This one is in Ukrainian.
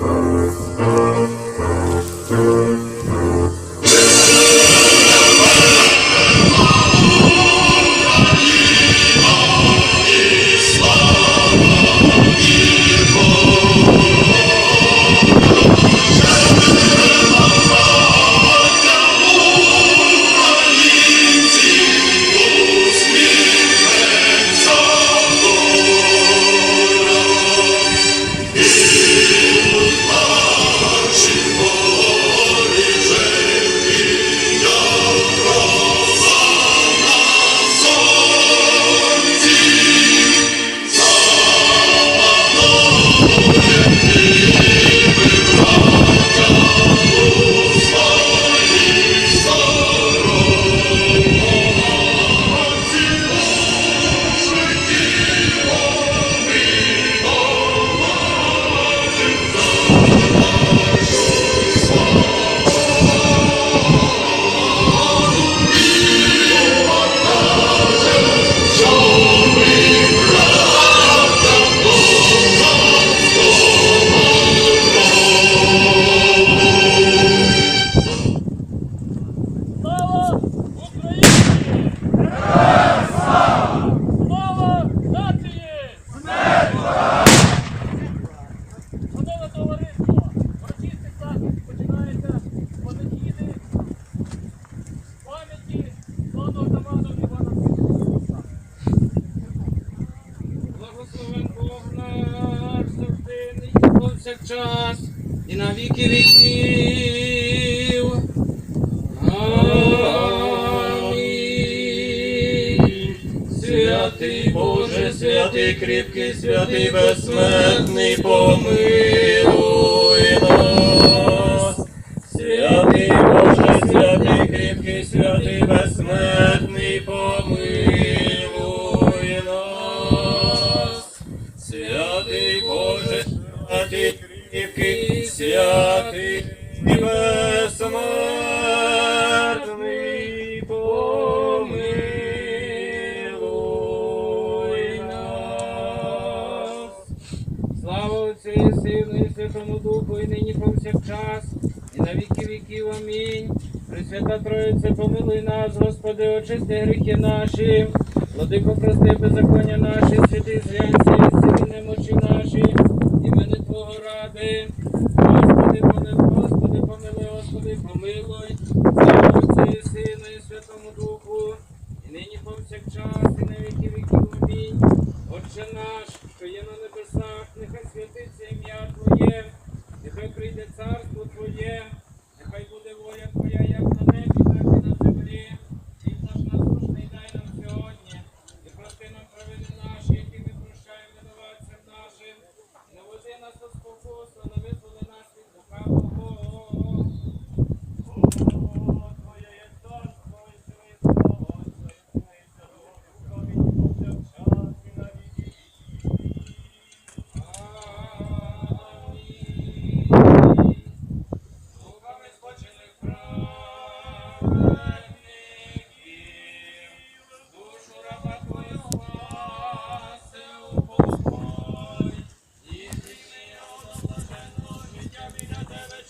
Слава повсякчас, і на віки віків. Амінь. Святий Боже, святий кріпкий, святий безсмертний, помилуй нас. Святий Боже, святий кріпкий, святий безсмертний, помилуй нас. Святий Боже, кріпкий, святий і безсмертний, помилуй нас. Слава Отцю і Сину і Святому Духу, і нині повсякчас, і на віки віків. Амінь. Пресвята Троїце, помилуй нас, Господи, очисти гріхи наші, владико, прости беззаконня наші, святий зглянься, зціли немочі наші, Твого. Господи, помилуй, Господи, помилуй, Господи, помилуй. Отцю і Сину і Святому Духу, і нині повсякчас, і на віки віків. Амінь. Отче наш, що є на небесах, нехай святиться ім'я Твоє, нехай прийде царство Твоє,